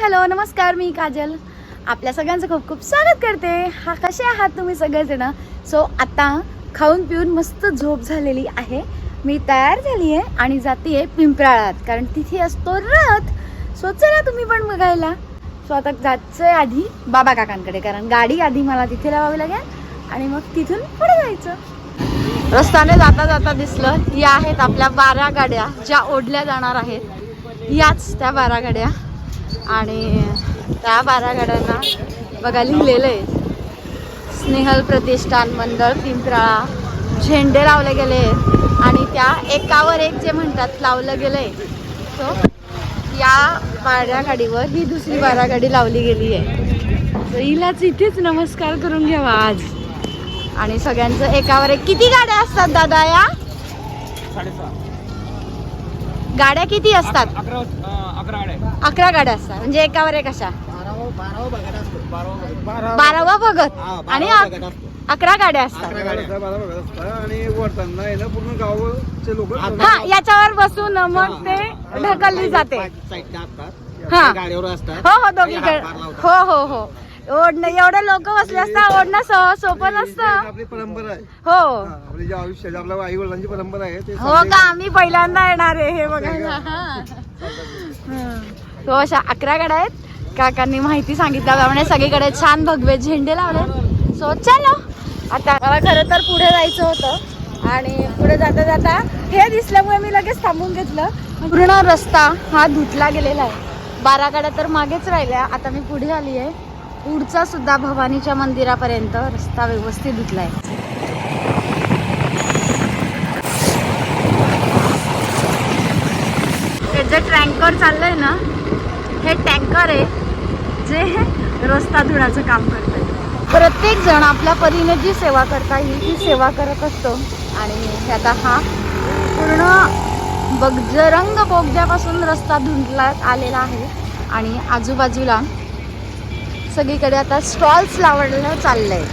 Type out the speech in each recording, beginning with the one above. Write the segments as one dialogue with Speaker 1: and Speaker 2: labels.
Speaker 1: Hello नमस्कार मी काजल. आपल्या सगळ्यांचं खूप खूप स्वागत करते. हा कसे आहात तुम्ही सगळेजण? सो आता खाऊन पिऊन मस्त झोप झालेली आहे. मी तयार झाली आहे आणि जाते आहे पिंपराळात कारण तिथे असतो रथ. सो चला तुम्ही पण बघायला. सो आता जायचं आहे आधी बाबा काकांकडे कारण गाडी आधी मला तिथे लावावी लागेल आणि मग तिथून पुढे जायचं. रस्त्याने जाता जाता दिसलं या आहेत आपल्या बारा गाड्या ज्या ओढल्या जाणार आहेत. याच त्या बारा गाड्या. आणि त्या बारा गाड्यांना बघा लिहिलेलं आहे स्नेहल प्रतिष्ठान मंडळ पिंपराळा झेंडे लावले गेले. आणि त्या एकावर एक जे म्हणतात लावलं गेलं आहे सो या बारा गाडीवर ही दुसरी बारा गाडी लावली गेली आहे. हिलाच इथेच नमस्कार करून घ्यावा आज. आणि सगळ्यांचं एकावर एक किती गाड्या असतात दादा या? गाड्या किती असतात?
Speaker 2: अकरा गाड्या
Speaker 1: असतात. म्हणजे एकावर एक अशा.
Speaker 2: बारावा
Speaker 1: भगत. आणि. अकरा गाड्या असतात. हा याच्यावर बसून मग ते ढकलली जाते. हा. हो हो दोघीकडे
Speaker 2: लावतात.
Speaker 1: हो हो हो. ओढणं एवढे लोक बसले असतात ओढणं सो- सोपं नसतं.
Speaker 2: आपली परंपरा आहे.
Speaker 1: हो.
Speaker 2: हा, आपली जे आयुष्याची आपल्या आई वडिलांची परंपरा आहे
Speaker 1: हो का? आम्ही पहिल्यांदा येणार आहे हे बघायला. तो अशा अकरा गाड्या आहेत. काकांनी माहिती सांगितल्याप्रमाणे सगळीकडे छान भगवे झेंडे लावले. सो चलो. आता मला खरं तर पुढे जायचं होतं. आणि पुढे जाता जाता हे दिसल्यामुळे मी लगेच थांबून घेतलं. पूर्ण रस्ता हा धुतला गेलेला आहे. बारा गाड्या तर मागेच राहिल्या. आता मी पुढे आली आहे पुढचा सुद्धा भवानीच्या मंदिरापर्यंत रस्ता व्यवस्थित धुतला आहे हे जे टँकर चाललंय ना हे टँकर आहे जे रस्ता धुण्याचं काम करतंय. प्रत्येक जण आपल्या परीने जी सेवा करता येईल ती सेवा करत असतो. आणि आता हा पूर्ण बगजरंग बोगद्यापासून रस्ता धुंडला आलेला आहे. आणि आजूबाजूला सगळीकडे आता स्टॉल्स लावणं चाललंय.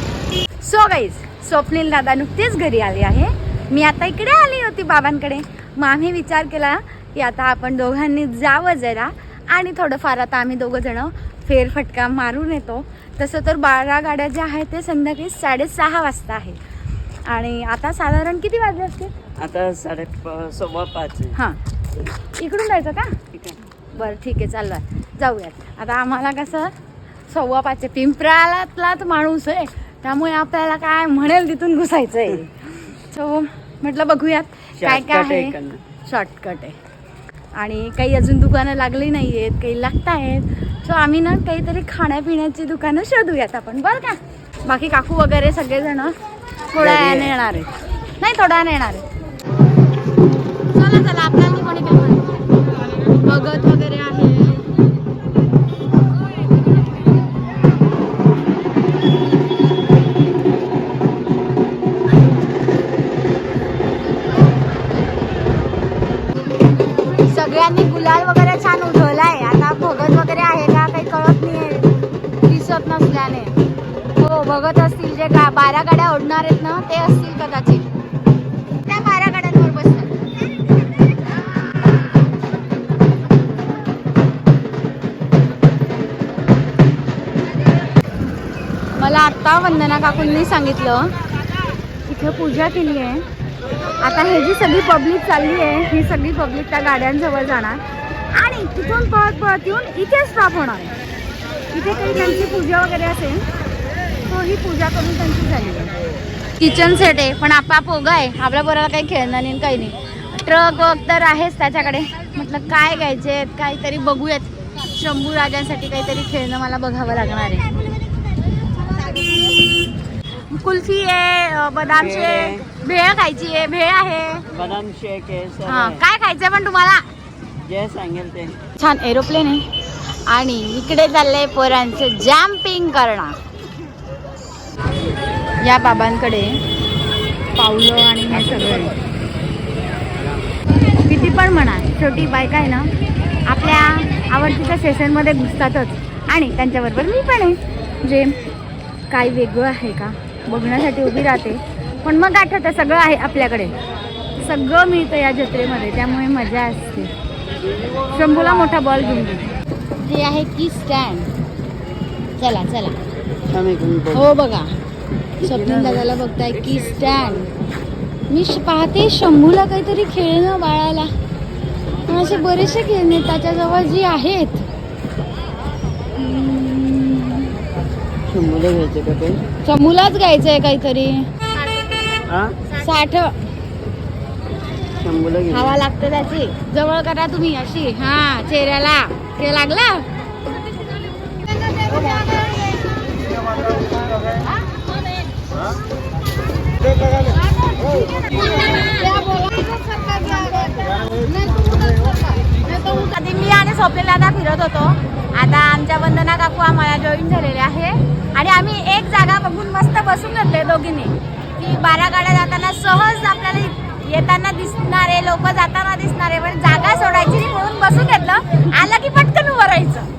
Speaker 1: सो गाईज स्वप्नील दादा नुकतीच घरी आली आहे. मी आता इकडे आली होती बाबांकडे. मग आम्ही विचार केला की आता आपण दोघांनी जावं जरा. आणि थोडंफार आता आम्ही दोघं जण फेरफटका मारून येतो. तसं तर बारा गाड्या ज्या आहेत ते संध्याकाळी साडेसहा वाजता आहे आणि आता साधारण किती वाजले असतील?
Speaker 3: आता साडे सव्वा पाच आहे.
Speaker 1: हां. इकडून जायचं का?
Speaker 3: आहे.
Speaker 1: बरं ठीक आहे चाललं. जाऊयात. आता आम्हाला कसं सव्वा पाचशे पिंपरालातलाच माणूस आहे. त्यामुळे आपल्याला काय म्हणेल तिथून घुसायचं आहे सो म्हटलं बघूयात. काय काय
Speaker 3: आहे
Speaker 1: आहे. शॉर्टकट आहे. आणि काही अजून दुकानं लागली नाही आहेत काही लागत आहेत सो आम्ही ना काहीतरी खाण्यापिण्याची दुकानं शोधूयात आपण. बरं का? बाकी काकू वगैरे सगळेजण थोड्या वेळाने. येणार आहेत. नाही थोड्या वेळाने येणार आहेत. चला चला आपल्याला कोणी काय बघत वगैरे आहे. आम्ही गुलाल वगैरे छान उधळलाय. आता भगत वगैरे आहे का काही कळत नाही दिसत नसल्याने. हो भगत असतील जे का बारा गाड्या ओढणार आहेत ना ते असतील कदाचित. त्या बारा गाड्यांवर बसतात. मला आत्ता वंदना काकूंनी सांगितलं इथे पूजा केली आहे आता हे जी सगळी पब्लिक चालली आहे ही सगळी पब्लिक त्या गाड्यांजवळ जाणार. आणि तिथून पळत पळत येऊन इथे स्टॉप होणार. आहे इथे काही त्यांची पूजा वगैरे असेल तो ही पूजा करून त्यांची झाली आहे किचन सेट आहे पण आपा पोगा आहे. आपल्या पोराला काही खेळणं नाही आणि काही नाही. ट्रक वग तर आहेच त्याच्याकडे. म्हटलं काय घ्यायचे काहीतरी बघूयात. शंभू राजांसाठी काहीतरी खेळणं मला बघावं लागणार आहे. कुल्फी आहे बदाम
Speaker 3: भेळ
Speaker 1: खायची आहे भेळ आहे.
Speaker 3: बदाम शेक आहे सर्व
Speaker 1: हा
Speaker 3: आहे.
Speaker 1: काय खायचंय पण तुम्हाला?
Speaker 3: जे सांगेल ते.
Speaker 1: छान एरोप्लेन आहे. आणि इकडे चाललंय पोरांचं जॅम्पिंग करणं. या बाबांकडे पावलं आणि हे सगळं आहे. किती पण म्हणा छोटी बायका आहे ना आपल्या आवडतीच्या सेशनमध्ये घुसतातच. आणि त्यांच्याबरोबर मी पण आहे. जे काय वेगळं आहे का? बघण्यासाठी उभी राहते. पण मग आठवतं सगळं आहे आपल्याकडे. सगळं मिळतं या जत्रेमध्ये त्यामुळे मजा असते. शंभूला मोठा बॉल घेऊन दे. ते आहे की स्टँड चला चला. हो बघा. स्वप्नील दादाला बघताय की स्टँड मी श- पाहते शंभूला काहीतरी खेळणं बाळाला. पण असे बरेचसे खेळणे त्याच्याजवळ जी आहेत.
Speaker 3: शंभूला घ्यायचं का ते?
Speaker 1: शंभूलाच घ्यायचंय काहीतरी. साठ.
Speaker 3: शंभूला
Speaker 1: हवा लागते त्याची. जवळ करा तुम्ही अशी. हा चेहऱ्याला. ते लागला? कधी मी आणि स्वप्नील दादा फिरत होतो. आता आमच्या वंदना काकू आम्हाला जॉईन झालेले आहे. आणि आम्ही एक जागा बघून मस्त बसून घेतले दोघींनी. बारा गाड्या जाताना सहज आपल्याला येताना दिसणारे लोक जाताना दिसणारे पण जागा सोडायची म्हणून बसून घेतलं आलं की पटकन उभं राहायचं.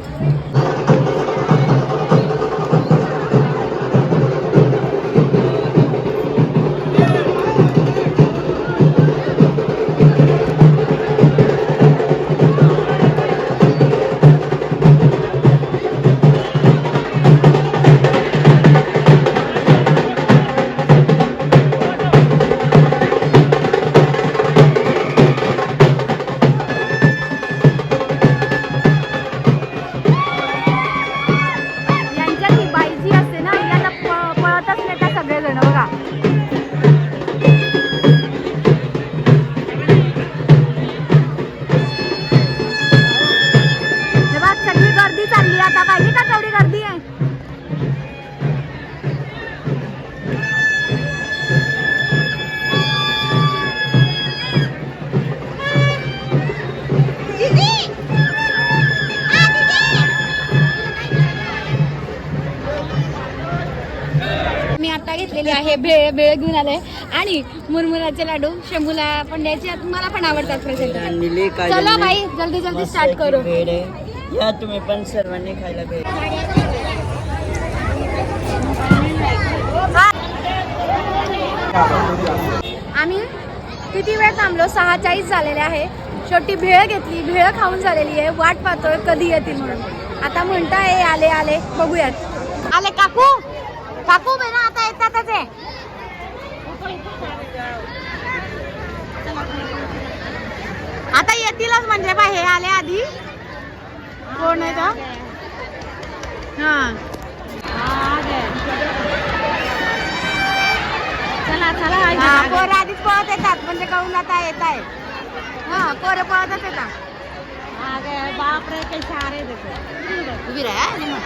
Speaker 1: घेतलेली आहे भेळ भेळ घेऊन आले. आणि मुरमुराचे लाडू शंभूला पण द्यायचे मला पण आवडतात चला बाई जल्दी जल्दी स्टार्ट करू.
Speaker 3: या तुम्ही पण सर्वांनी खायला भेट
Speaker 1: आम्ही किती वेळ थांबलो? सहा चाळीस झालेले आहे. शेवटी भेळ घेतली. भेळ खाऊन झालेली आहे. वाट पाहतोय कधी येतील म्हणून. आता म्हणताय आले आले. बघूयात. आले काकू. काकू बेना आहे आता येतीलच म्हणजे बा हे आले आधी. कोण आहे का हा. चला चला पोरं आधीच पळत येतात म्हणजे कळून आता येत आहे हा पोरं पळतच येतात. बापरे काही सारे उभी राहा आणि मग.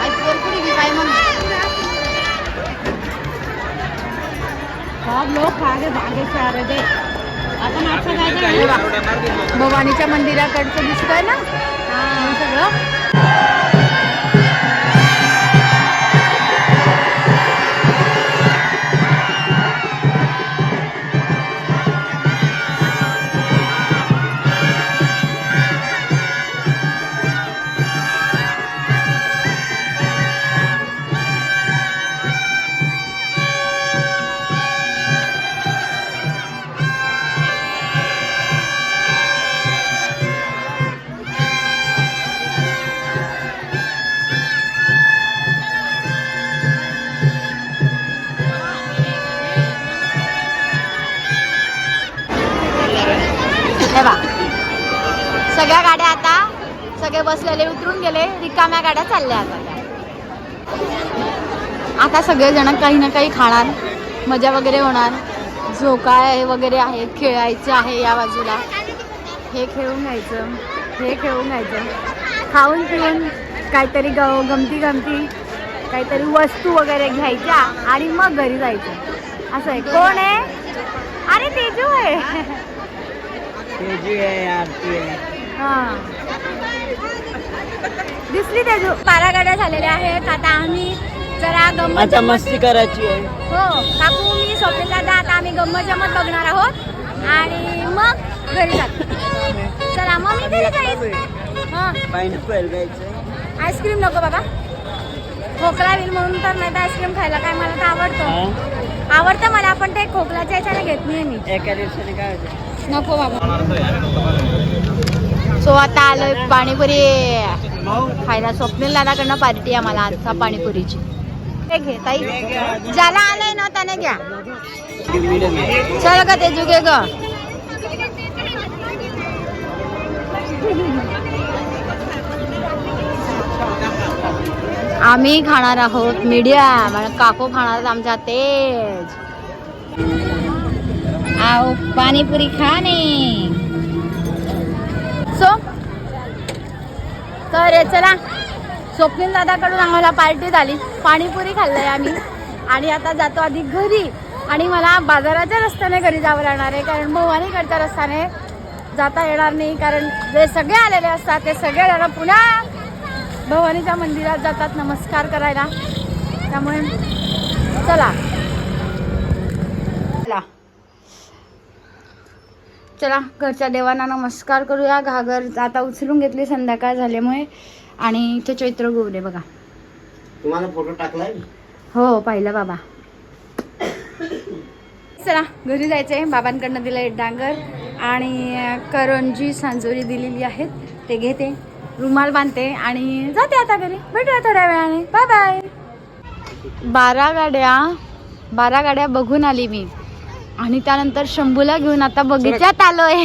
Speaker 1: आई पोर कुठे गेली काय म्हणून लोग खागे भागे से आ रहे थे आपण आता काय भवानीच्या मंदिराकडचं दिसतंय ना? हे सगळं. बसलेले उतरून गेले रिकाम्या गाड्या चालल्या आता. आता सगळेजण काही ना काही खाणार मजा वगैरे होणार. झोकाळ वगैरे आहे खेळायचं आहे या बाजूला. हे खेळून घ्यायचं हे खेळून घ्यायचं. खाऊन पिऊन काहीतरी ग गमती गमती काहीतरी वस्तू वगैरे घ्यायच्या आणि मग घरी जायचं. असं आहे. कोण आहे? अरे तेजू आहे.
Speaker 3: तेजी आहे आरती आहे.
Speaker 1: हा. दिसली तेजू बारा गाड्या झालेल्या आहेत. आता आम्ही जरा गंमत
Speaker 3: आता मस्ती करायची आहे.
Speaker 1: हो काकू मी स्वप्नील दादा आता आम्ही गंमत जम्मत बघणार आहोत. आणि मग घरी जातो चला मग मी घरी जाईल हा.
Speaker 3: पायनॅपल घ्यायचं.
Speaker 1: आईस्क्रीम नको बाबा. खोकला होईल म्हणून तर नाही तर आईस्क्रीम खायला काय मला तर आवडतं? आवडतं मला पण ते खोकल्याच्या ह्याच्याने घेत नाही मी.
Speaker 3: एका दिवसाने काय होतं?
Speaker 1: नको बाबा. सो आता आलोय पाणीपुरी. खायला स्वप्नील दादाकडनं पार्टी आम्हाला आजचा पाणीपुरीची. हे घे ताई. ज्याला आलंय ना त्याने घ्या. चल का ते जुगे ग. आम्ही खाणार आहोत मीडियम काको काकू खाणार आहेत आमच्या तेज. आओ पाणीपुरी खाणे सो तर चला स्वप्नील दादाकडून आम्हाला पार्टी झाली. पाणीपुरी खाल्लंय आम्ही. आणि आता जातो आधी घरी. आणि मला बाजाराच्या रस्त्याने घरी जावं लागणार आहे कारण भवानीकडच्या रस्त्याने जाता येणार नाही कारण जे सगळे आलेले असतात ते सगळे जण पुन्हा भवानीच्या मंदिरात जातात नमस्कार करायला. त्यामुळे चला चला. चला घरच्या देवांना नमस्कार करूया. घागर आता उचलून घेतली संध्याकाळ झाल्यामुळे. आणि इथे चैत्र गोवले बघा.
Speaker 3: तुम्हाला फोटो टाकलाय?
Speaker 1: हो पाहिलं बाबा. चला घरी जायचंय. बाबांकडनं दिलंय डांगर. आणि करंजी सांजोरी दिलेली आहेत. ते घेते. रुमाल बांधते. आणि जाते आता घरी. भेटूया थोड्या वेळाने. बाय बाय बारा गाड्या बारा गाड्या बघून आली मी. आणि त्यानंतर शंभूला घेऊन आता बगीच्यात आलोय.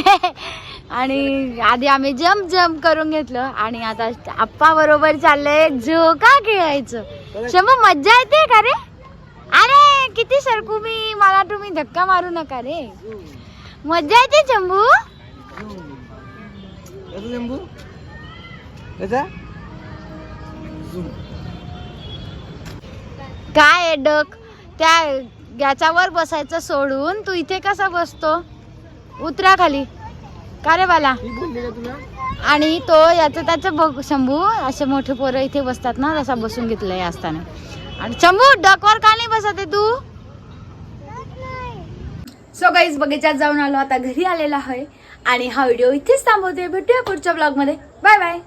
Speaker 1: आणि आधी आम्ही जम्प जम्प करून घेतलं आणि आता आप्पा बरोबर चाललंय झोका खेळायचं. शंभू मज्जा येते का रे? अरे किती सरकू मी. मला तुम्ही धक्का मारू नका रे. मज्जा येते शंभू?
Speaker 2: याचा
Speaker 1: काय डक? त्या याच्यावर बसायचं सोडून तू इथे कसा बसतो? उतरा खाली. का रे बाला? आणि तो याचं त्याचं बघ शंभू असे मोठे पोरं इथे बसतात ना तसा बसून घेतलंय असताना. आणि शंभू डकवर का नाही बसत आहे तू? सो गाईज बगीच्यात जाऊन आलो. आता घरी आलेला आहे. आणि हा व्हिडिओ इथेच थांबवते. भेटूया पुढच्या ब्लॉगमध्ये. Bye bye